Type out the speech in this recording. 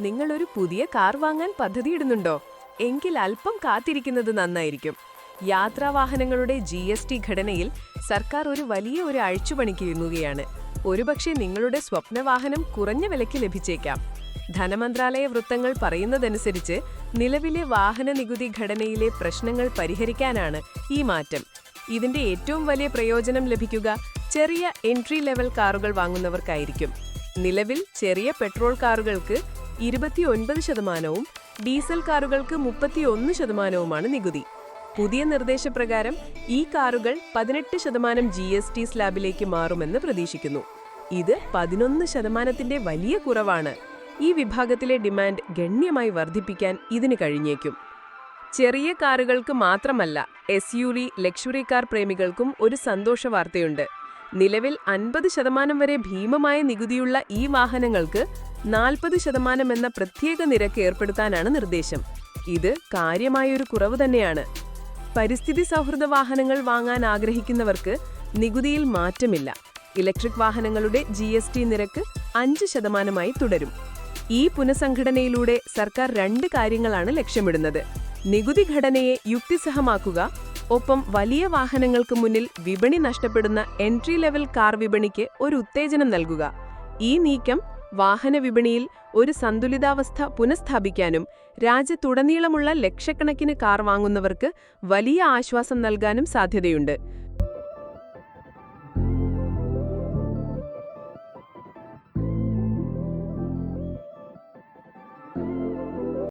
നിങ്ങളൊരു പുതിയ കാർ വാങ്ങാൻ പദ്ധതിയിടുന്നുണ്ടോ? എങ്കിൽ അല്പം കാത്തിരിക്കുന്നത് നന്നായിരിക്കും. യാത്രാവാഹനങ്ങളുടെ ജി എസ് ടി ഘടനയിൽ സർക്കാർ ഒരു വലിയ ഒരു അഴിച്ചുപണിക്ക് ഒരുങ്ങുകയാണ് ഒരുപക്ഷെ നിങ്ങളുടെ സ്വപ്നവാഹനം കുറഞ്ഞ വിലയ്ക്ക് ലഭിച്ചേക്കാം. ധനമന്ത്രാലയ വൃത്തങ്ങൾ പറയുന്നതനുസരിച്ച് നിലവിലെ വാഹന നികുതി ഘടനയിലെ പ്രശ്നങ്ങൾ പരിഹരിക്കാനാണ് ഈ മാറ്റം. ഇതിന്റെ ഏറ്റവും വലിയ പ്രയോജനം ലഭിക്കുക ചെറിയ എൻട്രി ലെവൽ കാറുകൾ വാങ്ങുന്നവർക്കായിരിക്കും. നിലവിൽ ചെറിയ പെട്രോൾ കാറുകൾക്ക് ഇരുപത്തിയൊൻപത് ശതമാനവും ഡീസൽ കാറുകൾക്ക് മുപ്പത്തിയൊന്ന് ശതമാനവുമാണ് നികുതി. പുതിയ നിർദ്ദേശപ്രകാരം ഈ കാറുകൾ പതിനെട്ട് ശതമാനം ജി എസ് ടി സ്ലാബിലേക്ക് മാറുമെന്ന് പ്രതീക്ഷിക്കുന്നു. ഇത് പതിനൊന്ന് ശതമാനത്തിന്റെ വലിയ കുറവാണ്. ഈ വിഭാഗത്തിലെ ഡിമാൻഡ് ഗണ്യമായി വർദ്ധിപ്പിക്കാൻ ഇതിന് കഴിഞ്ഞേക്കും. ചെറിയ കാറുകൾക്ക് മാത്രമല്ല S U V luxury car പ്രേമികൾക്കും ഒരു സന്തോഷ വാർത്തയുണ്ട്. നിലവിൽ അൻപത് ശതമാനം വരെ ഭീമമായ നികുതിയുള്ള ഈ വാഹനങ്ങൾക്ക് നാൽപ്പത് ശതമാനം എന്ന പ്രത്യേക നിരക്ക് ഏർപ്പെടുത്താനാണ് നിർദ്ദേശം. ഇത് കാര്യമായൊരു കുറവ് തന്നെയാണ്. പരിസ്ഥിതി സൗഹൃദ വാഹനങ്ങൾ വാങ്ങാൻ ആഗ്രഹിക്കുന്നവർക്ക് നികുതിയിൽ മാറ്റമില്ല. ഇലക്ട്രിക് വാഹനങ്ങളുടെ ജി എസ് ടി നിരക്ക് അഞ്ച് ശതമാനമായി തുടരും. ഈ പുനഃസംഘടനയിലൂടെ സർക്കാർ രണ്ട് കാര്യങ്ങളാണ് ലക്ഷ്യമിടുന്നത്. നികുതി ഘടനയെ യുക്തിസഹമാക്കുക ഒപ്പം വലിയ വാഹനങ്ങൾക്ക് മുന്നിൽ വിപണി നഷ്ടപ്പെടുന്ന എൻട്രി ലെവൽ കാർ വിപണിക്ക് ഒരു ഉത്തേജനം നൽകുക. ഈ നീക്കം വാഹന വിപണിയിൽ ഒരു സന്തുലിതാവസ്ഥ പുനഃസ്ഥാപിക്കാനും രാജ്യത്തുടനീളമുള്ള ലക്ഷക്കണക്കിന് കാർ വാങ്ങുന്നവർക്ക് വലിയ ആശ്വാസം നൽകാനും സാധ്യതയുണ്ട്